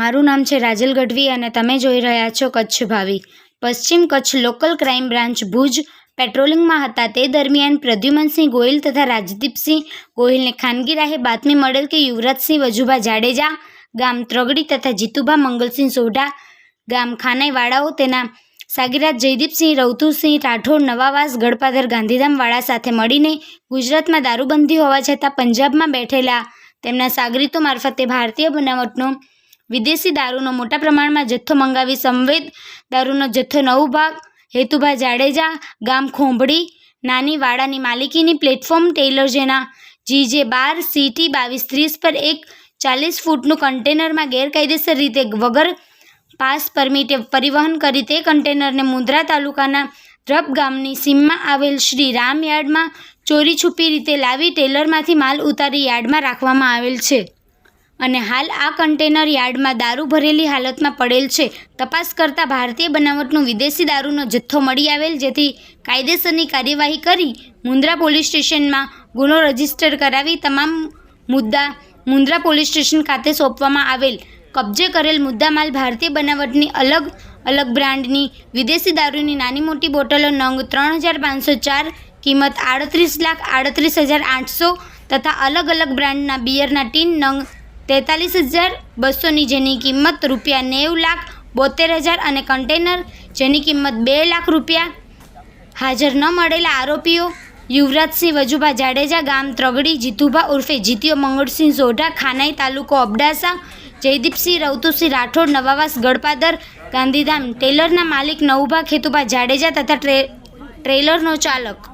મારું નામ છે રાજલ ગઢવી અને તમે જોઈ રહ્યા છો કચ્છ ભાવી. પશ્ચિમ Kutch local crime branch Bhuj પેટ્રોલિંગમાં હતા. તે દરમિયાન પ્રદ્યુમનસિંહ ગોહિલ તથા રાજદીપસિંહ ગોહિલને ખાનગી રાહે બાતમી મળેલ કે યુવરાજસિંહ વજુભા જાડેજા, ગામ ત્રગડી તથા જીતુભા મંગલસિંહ સોઢા, ગામ ખાનાઈવાળાઓ, તેના સાગીરાજ જયદીપસિંહ, રવતુસિંહ રાઠોડ, નવાવાસ ગડપાદર ગાંધીધામવાળા સાથે મળીને ગુજરાતમાં દારૂબંધી હોવા છતાં પંજાબમાં બેઠેલા. તેમના સાગરીતો મારફતે ભારતીય બનાવટનો વિદેશી દારૂનો મોટા પ્રમાણમાં જથ્થો મંગાવી સંવેદ દારૂનો જથ્થો નવ ભાગ, હેતુભા જાડેજા, ગામ ખોંભડી, નાની વાડાની માલિકીની પ્લેટફોર્મ ટેલર જેના જીજે બાર, સીટી બાવીસ, ત્રીસ પર એક ચાલીસ ફૂટનું કન્ટેનરમાં ગેરકાયદેસર રીતે વગર પાસ પરમિટે પરિવહન કરી તે કન્ટેનરને મુંદ્રા તાલુકાના દ્રબ ગામની સીમમાં આવેલ શ્રી રામ યાર્ડમાં ચોરી છુપી રીતે લાવી ટેલરમાંથી માલ ઉતારી યાર્ડમાં રાખવામાં આવેલ છે. અને હાલ આ કન્ટેનર યાર્ડમાં દારૂ ભરેલી હાલતમાં પડેલ છે. તપાસ કરતા ભારતીય બનાવટનો વિદેશી દારૂનો જથ્થો મળી આવેલ, જેથી કાયદેસરની કાર્યવાહી કરી મુન્દ્રા પોલીસ સ્ટેશનમાં ગુનો રજિસ્ટર કરાવી તમામ મુદ્દા મુન્દ્રા પોલીસ સ્ટેશન ખાતે સોંપવામાં આવેલ. કબજે કરેલ મુદ્દામાલ ભારતીય બનાવટની અલગ અલગ બ્રાન્ડની વિદેશી દારૂની નાની મોટી બોટલો નંગ ત્રણ હજાર પાંચસો ચાર, કિંમત આડત્રીસ લાખ આડત્રીસ હજાર આઠસો તથા અલગ અલગ બ્રાન્ડના બિયરના ટીન નંગ તેતાલીસ હજાર બસોની જેની કિંમત રૂપિયા નેવું લાખ બોતેર હજાર અને કન્ટેનર જેની કિંમત બે લાખ રૂપિયા હાજર ન મળેલા આરોપીઓ યુવરાજસિંહ વજુભા જાડેજા, ગામ ત્રગડી, જીતુભા ઉર્ફે જીતીઓ મંગળસિંહ સોઢા, ખાનાઈ તાલુકો અબડાસા, જયદીપસિંહ રવતુસિંહ રાઠોડ, નવાવાસ ગળપાદર, ગાંધીધામ ટેલરના માલિક નવુભા ખેતુભા જાડેજા તથા ટ્રેલરનો ચાલક.